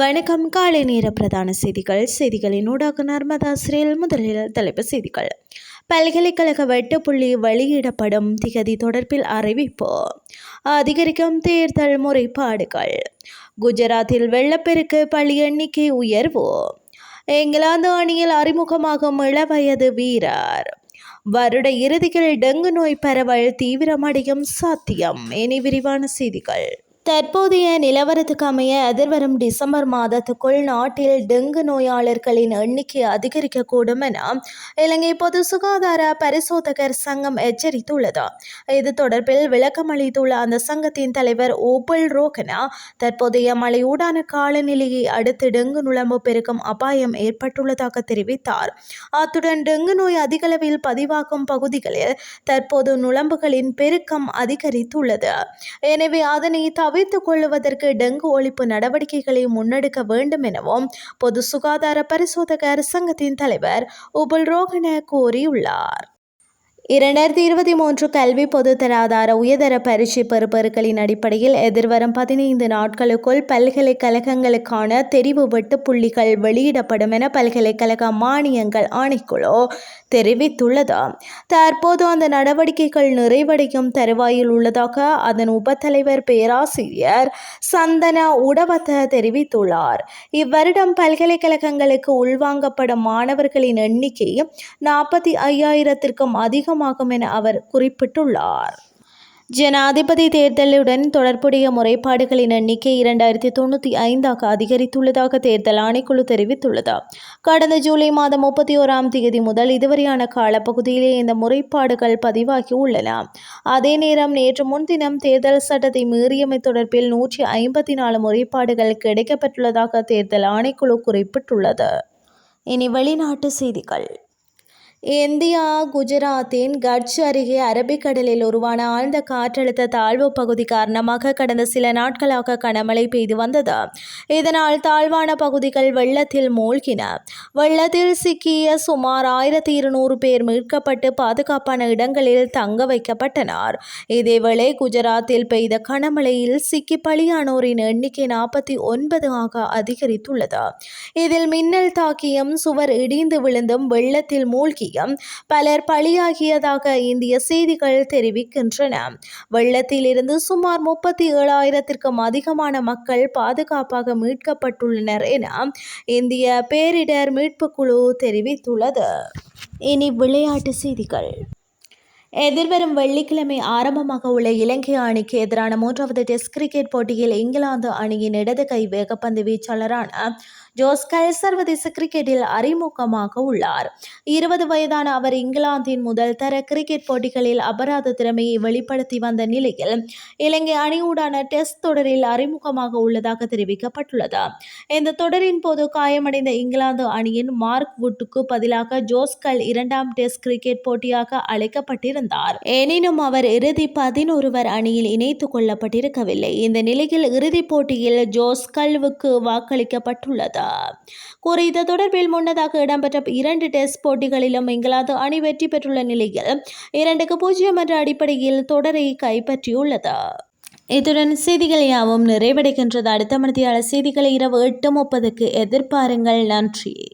வணக்கம். காலை நேர பிரதான செய்திகள். செய்திகளின் ஊடாக நர்மதாசிரியல் முதலில் தலைப்பு செய்திகள். பல்கலைக்கழக வெட்டுப்புள்ளி வெளியிடப்படும் திகதி தொடர்பில் அறிவிப்பு. அதிகரிக்கும் தேர்தல் முறைப்பாடுகள். குஜராத்தில் வெள்ளப்பெருக்கு பள்ளி எண்ணிக்கை உயர்வு. இங்கிலாந்து அணியில் அறிமுகமாகும் இளவயது வீரர். வருட இறுதியில் டெங்கு நோய் பரவல் தீவிரமடையும் சாத்தியம். இனி விரிவான செய்திகள். தற்போதைய நிலவரத்துக்கு அமைய எதிர்வரும் டிசம்பர் மாதத்துக்குள் நாட்டில் டெங்கு நோயாளர்களின் எண்ணிக்கை அதிகரிக்கக்கூடும் என இலங்கை பொது சுகாதார பரிசோதகர் சங்கம் எச்சரித்துள்ளது. இது தொடர்பில் விளக்கம் அளித்துள்ள அந்த சங்கத்தின் தலைவர் ஓபல் ரோகனா தற்போதைய மழையூடான காலநிலையை அடுத்து டெங்கு நுழம்பு பெருக்கும் அபாயம் ஏற்பட்டுள்ளதாக தெரிவித்தார். அத்துடன் டெங்கு நோய் அதிகளவில் பதிவாகும் பகுதிகளில் தற்போது நுழம்புகளின் பெருக்கம் அதிகரித்துள்ளது. எனவே அதனை தவிர்த்துக் கொள்ளுவதற்கு டெங்கு ஒழிப்பு நடவடிக்கைகளை முன்னெடுக்க வேண்டும் எனவும் பொது சுகாதார பரிசோதகர் சங்கத்தின் தலைவர் உபுல் ரோகன கூறியுள்ளார். இரண்டாயிரத்தி இருபத்தி மூன்று கல்வி பொதுத்தராதார உயர்தர பரீட்சை பெறுபவர்களின் அடிப்படையில் எதிர்வரும் பதினைந்து நாட்களுக்குள் பல்கலைக்கழகங்களுக்கான தெரிவு வெட்டு புள்ளிகள் வெளியிடப்படும் என பல்கலைக்கழக மானியங்கள் ஆணைக்குழு தெரிவித்துள்ளது. தற்போது அந்த நடவடிக்கைகள் நிறைவடையும் தருவாயில் உள்ளதாக அதன் உபத்தலைவர் பேராசிரியர் சந்தன உடவத்த தெரிவித்துள்ளார். இவ்வருடம் பல்கலைக்கழகங்களுக்கு உள்வாங்கப்படும் மாணவர்களின் எண்ணிக்கை நாற்பத்தி ஐயாயிரத்திற்கும் அதிகம் அதிகமாகும் என அவர் குறிப்பிட்டுள்ளார். ஜனாதிபதி தேர்தலுடன் தொடர்புடைய முறைப்பாடுகளின் எண்ணிக்கை இரண்டாயிரத்தி தொண்ணூற்றி ஐந்தாக அதிகரித்துள்ளதாக தேர்தல் ஆணைக்குழு தெரிவித்துள்ளது. கடந்த ஜூலை மாதம் முப்பத்தி ஓராம் தேதி முதல் இதுவரையான காலப்பகுதியிலே இந்த முறைப்பாடுகள் பதிவாகி உள்ளன. அதே நேரம் நேற்று முன்தினம் தேர்தல் சட்டத்தை மீறியமை தொடர்பில் நூற்றி ஐம்பத்தி நாலு முறைப்பாடுகள் கிடைக்கப்பட்டுள்ளதாக தேர்தல் ஆணைக்குழு குறிப்பிட்டுள்ளது. இனி வெளிநாட்டு செய்திகள். இந்தியா குஜராத்தின் கட்ச் அருகே அரபிக்கடலில் உருவான ஆழ்ந்த காற்றழுத்த தாழ்வு பகுதி காரணமாக கடந்த சில நாட்களாக கனமழை பெய்து வந்தது. இதனால் தாழ்வான பகுதிகள் வெள்ளத்தில் மூழ்கின. வெள்ளத்தில் சிக்கிய சுமார் ஆயிரத்தி இருநூறு பேர் மீட்கப்பட்டு பாதுகாப்பான இடங்களில் தங்க வைக்கப்பட்டனர். இதேவேளை குஜராத்தில் பெய்த கனமழையில் சிக்கி பலியானோரின் எண்ணிக்கை நாற்பத்தி ஒன்பது ஆக அதிகரித்துள்ளது. இதில் மின்னல் தாக்கியும் சுவர் இடிந்து விழுந்தும் வெள்ளத்தில் மூழ்கி மூழ்கியும் பலர் பலியாகியதாக இந்திய செய்திகள் தெரிவிக்கின்றன. வெள்ளத்தில் இருந்து சுமார் முப்பத்தி ஏழாயிரத்திற்கும் அதிகமான மக்கள் பாதுகாப்பாக மீட்கப்பட்டுள்ளனர் என இந்திய பேரிடர் மீட்பு குழு தெரிவித்துள்ளது. இனி விளையாட்டு செய்திகள். எதிர்வரும் வெள்ளிக்கிழமை ஆரம்பமாக உள்ள இலங்கை அணிக்கு எதிரான மூன்றாவது டெஸ்ட் கிரிக்கெட் போட்டியில் இங்கிலாந்து அணியின் இடது கை வேகப்பந்து வீச்சாளரான ஜோஸ்கல் சர்வதேச கிரிக்கெட்டில் அறிமுகமாக உள்ளார். இருபது வயதான அவர் இங்கிலாந்தின் முதல் தர கிரிக்கெட் போட்டிகளில் அபராத திறமையை வெளிப்படுத்தி வந்த நிலையில் இலங்கை அணியூடான டெஸ்ட் தொடரில் அறிமுகமாக உள்ளதாக தெரிவிக்கப்பட்டுள்ளது. இந்த தொடரின் போது காயமடைந்த இங்கிலாந்து அணியின் மார்க் வுட்டுக்கு பதிலாக ஜோஸ்கல் இரண்டாம் டெஸ்ட் கிரிக்கெட் போட்டியாக அழைக்கப்பட்டிருந்தார். எனினும் அவர் இறுதி பதினொருவர் அணியில் இணைத்துக் கொள்ளப்பட்டிருக்கவில்லை. இந்த நிலையில் இறுதிப் போட்டியில் ஜோஸ் கல்வுக்கு வாக்களிக்கப்பட்டுள்ளது. குறித்த தொடர்பில் முன்னதாக இடம்பெற்ற இரண்டு டெஸ்ட் போட்டிகளிலும் இங்கிலாந்து அணி வெற்றி பெற்றுள்ள நிலையில் இரண்டுக்கு பூஜ்ஜியம் என்ற அடிப்படையில் தொடரை கைப்பற்றியுள்ளது. இத்துடன் செய்திகள் யாவும் நிறைவடைகின்றது. அடுத்த மணித்தியாளர் செய்திகளை இரவு எட்டு முப்பதுக்கு எதிர்பாருங்கள். நன்றி.